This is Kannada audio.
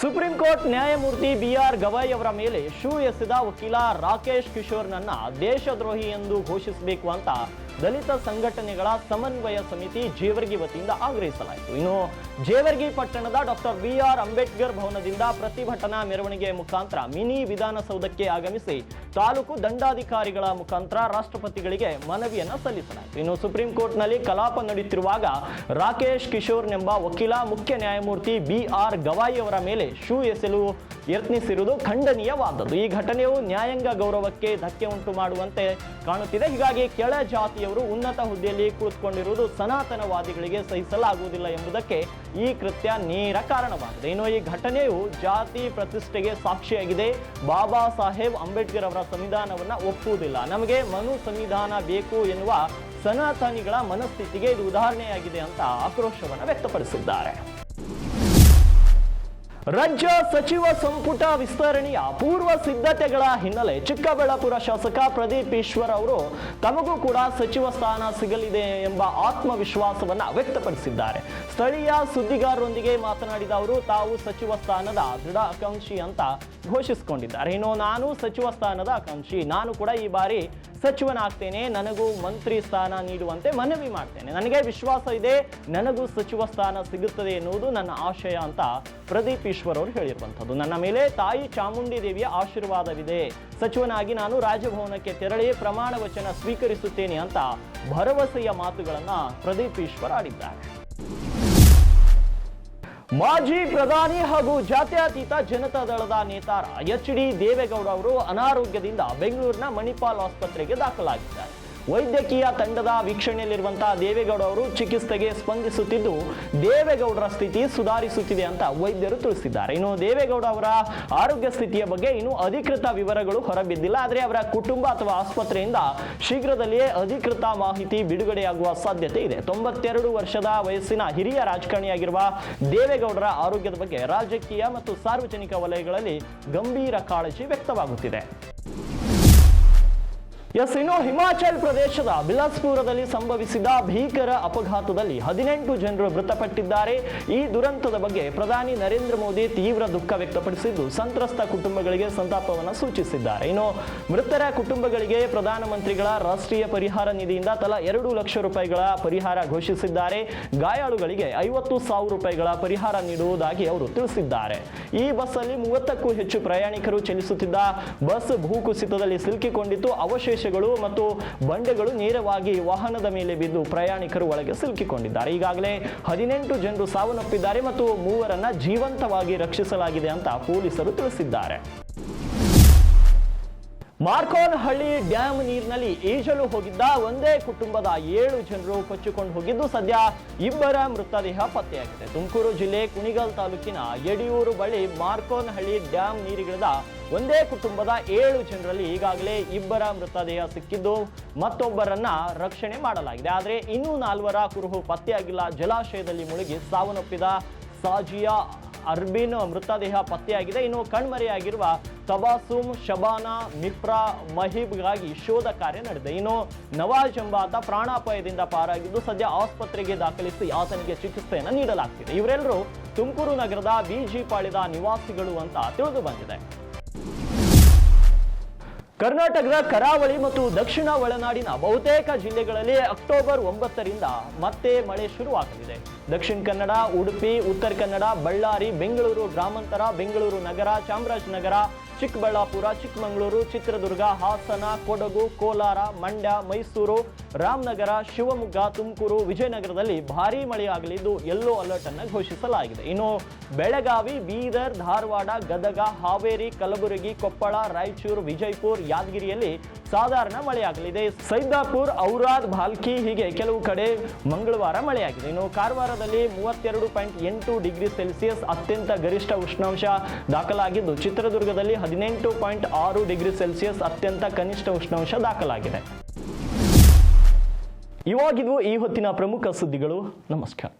ಸುಪ್ರೀಂ ಕೋರ್ಟ್ ನ್ಯಾಯಮೂರ್ತಿ ಬಿ ಆರ್ ಗವಾಯ್ ಅವರ ಮೇಲೆ ಶೂ ಎಸೆದ ವಕೀಲ ರಾಕೇಶ್ ಕಿಶೋರ್ನನ್ನ ದೇಶದ್ರೋಹಿ ಎಂದು ಘೋಷಿಸಬೇಕು ಅಂತ ದಲಿತ ಸಂಘಟನೆಗಳ ಸಮನ್ವಯ ಸಮಿತಿ ಜೇವರ್ಗಿ ವತಿಯಿಂದ ಆಗ್ರಹಿಸಲಾಯಿತು. ಇನ್ನು ಜೇವರ್ಗಿ ಪಟ್ಟಣದ ಡಾಕ್ಟರ್ ಬಿ ಆರ್ ಅಂಬೇಡ್ಕರ್ ಭವನದಿಂದ ಪ್ರತಿಭಟನಾ ಮೆರವಣಿಗೆ ಮುಖಾಂತರ ಮಿನಿ ವಿಧಾನಸೌಧಕ್ಕೆ ಆಗಮಿಸಿ ತಾಲೂಕು ದಂಡಾಧಿಕಾರಿಗಳ ಮುಖಾಂತರ ರಾಷ್ಟ್ರಪತಿಗಳಿಗೆ ಮನವಿಯನ್ನು ಸಲ್ಲಿಸಲಾಯಿತು. ಇನ್ನು ಸುಪ್ರೀಂ ಕೋರ್ಟ್ನಲ್ಲಿ ಕಲಾಪ ನಡೆಯುತ್ತಿರುವಾಗ ರಾಕೇಶ್ ಕಿಶೋರ್ನೆಂಬ ವಕೀಲ ಮುಖ್ಯ ನ್ಯಾಯಮೂರ್ತಿ ಬಿ ಆರ್ ಗವಾಯಿ ಅವರ ಮೇಲೆ ಶೂ ಎಸೆಲು ಯತ್ನಿಸಿರುವುದು ಖಂಡನೀಯವಾದದ್ದು. ಈ ಘಟನೆಯು ನ್ಯಾಯಾಂಗ ಗೌರವಕ್ಕೆ ಧಕ್ಕೆ ಉಂಟು ಮಾಡುವಂತೆ ಕಾಣುತ್ತಿದೆ. ಹೀಗಾಗಿ ಕೆಳ ಜಾತಿಯವರು ಉನ್ನತ ಹುದ್ದೆಯಲ್ಲಿ ಕುಳಿತುಕೊಂಡಿರುವುದು ಸನಾತನವಾದಿಗಳಿಗೆ ಸಹಿಸಲಾಗುವುದಿಲ್ಲ ಎಂಬುದಕ್ಕೆ ಈ ಕೃತ್ಯ ನೇರ ಕಾರಣವಾಗಿದೆ. ಇನ್ನು ಈ ಘಟನೆಯು ಜಾತಿ ಪ್ರತಿಷ್ಠೆಗೆ ಸಾಕ್ಷಿಯಾಗಿದೆ. ಬಾಬಾ ಸಾಹೇಬ್ ಅಂಬೇಡ್ಕರ್ ಅವರ ಸಂವಿಧಾನವನ್ನು ಒಪ್ಪುವುದಿಲ್ಲ. ನಮಗೆ ಮನು ಸಂವಿಧಾನ ಬೇಕು ಎನ್ನುವ ಸನಾತನಿಗಳ ಮನಸ್ಥಿತಿಗೆ ಇದು ಉದಾಹರಣೆಯಾಗಿದೆ ಅಂತ ಆಕ್ರೋಶವನ್ನು ವ್ಯಕ್ತಪಡಿಸಿದ್ದಾರೆ. ರಾಜ್ಯ ಸಚಿವ ಸಂಪುಟ ವಿಸ್ತರಣೆಯ ಪೂರ್ವ ಸಿದ್ಧತೆಗಳ ಹಿನ್ನೆಲೆ ಚಿಕ್ಕಬಳ್ಳಾಪುರ ಶಾಸಕ ಪ್ರದೀಪ್ ಈಶ್ವರ್ ಅವರು ತಮಗೂ ಕೂಡ ಸಚಿವ ಸ್ಥಾನ ಸಿಗಲಿದೆ ಎಂಬ ಆತ್ಮವಿಶ್ವಾಸವನ್ನ ವ್ಯಕ್ತಪಡಿಸಿದ್ದಾರೆ. ಸ್ಥಳೀಯ ಸುದ್ದಿಗಾರರೊಂದಿಗೆ ಮಾತನಾಡಿದ ಅವರು, ತಾವು ಸಚಿವ ಸ್ಥಾನದ ದೃಢ ಆಕಾಂಕ್ಷಿ ಅಂತ ಘೋಷಿಸಿಕೊಂಡಿದ್ದಾರೆ. ಇನ್ನು ನಾನು ಸಚಿವ ಸ್ಥಾನದ ಆಕಾಂಕ್ಷಿ. ನಾನು ಕೂಡ ಈ ಬಾರಿ ಸಚಿವನಾಗ್ತೇನೆ, ನನಗೂ ಮಂತ್ರಿ ಸ್ಥಾನ ನೀಡುವಂತೆ ಮನವಿ ಮಾಡ್ತೇನೆ. ನನಗೆ ವಿಶ್ವಾಸ ಇದೆ, ನನಗೂ ಸಚಿವ ಸ್ಥಾನ ಸಿಗುತ್ತದೆ ಎನ್ನುವುದು ನನ್ನ ಆಶಯ ಅಂತ ಪ್ರದೀಪ್ ಈಶ್ವರ್ ಅವರು ಹೇಳಿರುವಂಥದ್ದು. ನನ್ನ ಮೇಲೆ ತಾಯಿ ಚಾಮುಂಡಿ ದೇವಿಯ ಆಶೀರ್ವಾದವಿದೆ. ಸಚಿವನಾಗಿ ನಾನು ರಾಜಭವನಕ್ಕೆ ತೆರಳಿ ಪ್ರಮಾಣ ವಚನ ಸ್ವೀಕರಿಸುತ್ತೇನೆ ಅಂತ ಭರವಸೆಯ ಮಾತುಗಳನ್ನು ಪ್ರದೀಪ್ ಈಶ್ವರ್ ಆಡಿದ್ದಾರೆ. ಮಾಜಿ ಪ್ರಧಾನಿ ಹಾಗೂ ಜಾತ್ಯತೀತ ಜನತಾ ದಳದ ನೇತಾರ ಎಚ್ ಡಿ ದೇವೇಗೌಡ ಅವರು ಅನಾರೋಗ್ಯದಿಂದ ಬೆಂಗಳೂರಿನ ಮಣಿಪಾಲ್ ಆಸ್ಪತ್ರೆಗೆ ದಾಖಲಾಗಿದ್ದಾರೆ. ವೈದ್ಯಕೀಯ ತಂಡದ ವೀಕ್ಷಣೆಯಲ್ಲಿರುವಂತಹ ದೇವೇಗೌಡ ಅವರು ಚಿಕಿತ್ಸೆಗೆ ಸ್ಪಂದಿಸುತ್ತಿದ್ದು, ದೇವೇಗೌಡರ ಸ್ಥಿತಿ ಸುಧಾರಿಸುತ್ತಿದೆ ಅಂತ ವೈದ್ಯರು ತಿಳಿಸಿದ್ದಾರೆ. ಇನ್ನು ದೇವೇಗೌಡ ಅವರ ಆರೋಗ್ಯ ಸ್ಥಿತಿಯ ಬಗ್ಗೆ ಇನ್ನು ಅಧಿಕೃತ ವಿವರಗಳು ಹೊರಬಿದ್ದಿಲ್ಲ. ಆದರೆ ಅವರ ಕುಟುಂಬ ಅಥವಾ ಆಸ್ಪತ್ರೆಯಿಂದ ಶೀಘ್ರದಲ್ಲಿಯೇ ಅಧಿಕೃತ ಮಾಹಿತಿ ಬಿಡುಗಡೆಯಾಗುವ ಸಾಧ್ಯತೆ ಇದೆ. ತೊಂಬತ್ತೆರಡು ವರ್ಷದ ವಯಸ್ಸಿನ ಹಿರಿಯ ರಾಜಕಾರಣಿಯಾಗಿರುವ ದೇವೇಗೌಡರ ಆರೋಗ್ಯದ ಬಗ್ಗೆ ರಾಜಕೀಯ ಮತ್ತು ಸಾರ್ವಜನಿಕ ವಲಯಗಳಲ್ಲಿ ಗಂಭೀರ ಕಾಳಜಿ ವ್ಯಕ್ತವಾಗುತ್ತಿದೆ. ಎಸ್ ಇನ್ನು ಹಿಮಾಚಲ್ ಪ್ರದೇಶದ ಬಿಲಾಸ್ಪುರದಲ್ಲಿ ಸಂಭವಿಸಿದ ಭೀಕರ ಅಪಘಾತದಲ್ಲಿ ಹದಿನೆಂಟು ಜನರು ಮೃತಪಟ್ಟಿದ್ದಾರೆ. ಈ ದುರಂತದ ಬಗ್ಗೆ ಪ್ರಧಾನಿ ನರೇಂದ್ರ ಮೋದಿ ತೀವ್ರ ದುಃಖ ವ್ಯಕ್ತಪಡಿಸಿದ್ದು, ಸಂತ್ರಸ್ತ ಕುಟುಂಬಗಳಿಗೆ ಸಂತಾಪವನ್ನು ಸೂಚಿಸಿದ್ದಾರೆ. ಇನ್ನು ಮೃತರ ಕುಟುಂಬಗಳಿಗೆ ಪ್ರಧಾನಮಂತ್ರಿಗಳ ರಾಷ್ಟ್ರೀಯ ಪರಿಹಾರ ನಿಧಿಯಿಂದ ತಲಾ ಎರಡು ಲಕ್ಷ ರೂಪಾಯಿಗಳ ಪರಿಹಾರ ಘೋಷಿಸಿದ್ದಾರೆ. ಗಾಯಾಳುಗಳಿಗೆ ಐವತ್ತು ಸಾವಿರ ರೂಪಾಯಿಗಳ ಪರಿಹಾರ ನೀಡುವುದಾಗಿ ಅವರು ತಿಳಿಸಿದ್ದಾರೆ. ಈ ಬಸ್ಸಲ್ಲಿ ಮೂವತ್ತಕ್ಕೂ ಹೆಚ್ಚು ಪ್ರಯಾಣಿಕರು ಚಲಿಸುತ್ತಿದ್ದ ಬಸ್ ಭೂಕುಸಿತದಲ್ಲಿ ಸಿಲುಕಿಕೊಂಡಿದ್ದು ಅವಶೇಷಗಳು ಮತ್ತು ಬಂಡೆಗಳು ನೇರವಾಗಿ ವಾಹನದ ಮೇಲೆ ಬಿದ್ದು ಪ್ರಯಾಣಿಕರು ಒಳಗೆ ಸಿಲುಕಿಕೊಂಡಿದ್ದಾರೆ. ಈಗಾಗಲೇ ಹದಿನೆಂಟು ಜನರು ಸಾವನ್ನಪ್ಪಿದ್ದಾರೆ ಮತ್ತು ಮೂವರನ್ನ ಜೀವಂತವಾಗಿ ರಕ್ಷಿಸಲಾಗಿದೆ ಅಂತ ಪೊಲೀಸರು ತಿಳಿಸಿದ್ದಾರೆ. ಮಾರ್ಕೋನಹಳ್ಳಿ ಡ್ಯಾಮ್ ನೀರಿನಲ್ಲಿ ಈಜಲು ಹೋಗಿದ್ದ ಒಂದೇ ಕುಟುಂಬದ ಏಳು ಜನರು ಕೊಚ್ಚಿಕೊಂಡು ಹೋಗಿದ್ದು ಸದ್ಯ ಇಬ್ಬರ ಮೃತದೇಹ ಪತ್ತೆಯಾಗಿದೆ. ತುಮಕೂರು ಜಿಲ್ಲೆ ಕುಣಿಗಲ್ ತಾಲೂಕಿನ ಯಡಿಯೂರು ಬಳಿ ಮಾರ್ಕೋನಹಳ್ಳಿ ಡ್ಯಾಮ್ ನೀರಿಗಿಳಿದ ಒಂದೇ ಕುಟುಂಬದ ಏಳು ಜನರಲ್ಲಿ ಈಗಾಗಲೇ ಇಬ್ಬರ ಮೃತದೇಹ ಸಿಕ್ಕಿದ್ದು ಮತ್ತೊಬ್ಬರನ್ನ ರಕ್ಷಣೆ ಮಾಡಲಾಗಿದೆ. ಆದರೆ ಇನ್ನೂ ನಾಲ್ವರ ಕುರುಹು ಪತ್ತೆಯಾಗಿಲ್ಲ. ಜಲಾಶಯದಲ್ಲಿ ಮುಳುಗಿ ಸಾವನ್ನಪ್ಪಿದ ಸಾಜಿಯಾ ಅರ್ಬಿನ್ ಮೃತದೇಹ ಪತ್ತೆಯಾಗಿದೆ. ಇನ್ನು ಕಣ್ಮರೆಯಾಗಿರುವ ತಬಾಸುಮ್, ಶಬಾನಾ, ಮಿಪ್ರಾ, ಮಹೀಬ್ಗಾಗಿ ಶೋಧ ಕಾರ್ಯ ನಡೆದಿದೆ. ಇನ್ನು ನವಾಜ್ ಎಂಬಾತ ಪ್ರಾಣಾಪಾಯದಿಂದ ಪಾರಾಗಿದ್ದು ಸದ್ಯ ಆಸ್ಪತ್ರೆಗೆ ದಾಖಲಿಸಿ ಆತನಿಗೆ ಚಿಕಿತ್ಸೆಯನ್ನು ನೀಡಲಾಗ್ತಿದೆ. ಇವರೆಲ್ಲರೂ ತುಮಕೂರು ನಗರದ ಬಿಜಿ ಪಾಳ್ಯದ ನಿವಾಸಿಗಳು ಅಂತ ತಿಳಿದು ಬಂದಿದೆ. ಕರ್ನಾಟಕದ ಕರಾವಳಿ ಮತ್ತು ದಕ್ಷಿಣ ಒಳನಾಡಿನ ಬಹುತೇಕ ಜಿಲ್ಲೆಗಳಲ್ಲಿ ಅಕ್ಟೋಬರ್ ಒಂಬತ್ತರಿಂದ ಮತ್ತೆ ಮಳೆ ಶುರುವಾಗಲಿದೆ. ದಕ್ಷಿಣ ಕನ್ನಡ, ಉಡುಪಿ, ಉತ್ತರ ಕನ್ನಡ, ಬಳ್ಳಾರಿ, ಬೆಂಗಳೂರು, ಗ್ರಾಮಾಂತರ, ಬೆಂಗಳೂರು ನಗರ, ಚಾಮರಾಜನಗರ, ಚಿಕ್ಕಬಳ್ಳಾಪುರ, ಚಿಕ್ಕಮಗಳೂರು, ಚಿತ್ರದುರ್ಗ, ಹಾಸನ, ಕೊಡಗು, ಕೋಲಾರ, ಮಂಡ್ಯ, ಮೈಸೂರು, ರಾಮನಗರ, ಶಿವಮೊಗ್ಗ, ತುಮಕೂರು, ವಿಜಯನಗರದಲ್ಲಿ ಭಾರೀ ಮಳೆಯಾಗಲಿದ್ದು ಯೆಲ್ಲೋ ಅಲರ್ಟ್ ಅನ್ನು ಘೋಷಿಸಲಾಗಿದೆ. ಇನ್ನು ಬೆಳಗಾವಿ, ಬೀದರ್, ಧಾರವಾಡ, ಗದಗ, ಹಾವೇರಿ, ಕಲಬುರಗಿ, ಕೊಪ್ಪಳ, ರಾಯಚೂರು, ವಿಜಯಪುರ, ಯಾದಗಿರಿಯಲ್ಲಿ ಸಾಧಾರಣ ಮಳೆಯಾಗಲಿದೆ. ಸೈದಾಪುರ್, ಔರಾದ್ ಭಾಲ್ಕಿ ಹೀಗೆ ಕೆಲವು ಕಡೆ ಮಂಗಳವಾರ ಮಳೆಯಾಗಿದೆ. ಇನ್ನು ಕಾರವಾರದಲ್ಲಿ ಮೂವತ್ತೆರಡು ಪಾಯಿಂಟ್ ಎಂಟು ಡಿಗ್ರಿ ಸೆಲ್ಸಿಯಸ್ ಅತ್ಯಂತ ಗರಿಷ್ಠ ಉಷ್ಣಾಂಶ ದಾಖಲಾಗಿದ್ದು, ಚಿತ್ರದುರ್ಗದಲ್ಲಿ ಹದಿನೆಂಟು ಪಾಯಿಂಟ್ ಆರು ಡಿಗ್ರಿ ಸೆಲ್ಸಿಯಸ್ ಅತ್ಯಂತ ಕನಿಷ್ಠ ಉಷ್ಣಾಂಶ ದಾಖಲಾಗಿದೆ. ಇವಾಗಿದ್ವು ಈ ಹೊತ್ತಿನ ಪ್ರಮುಖ ಸುದ್ದಿಗಳು. ನಮಸ್ಕಾರ.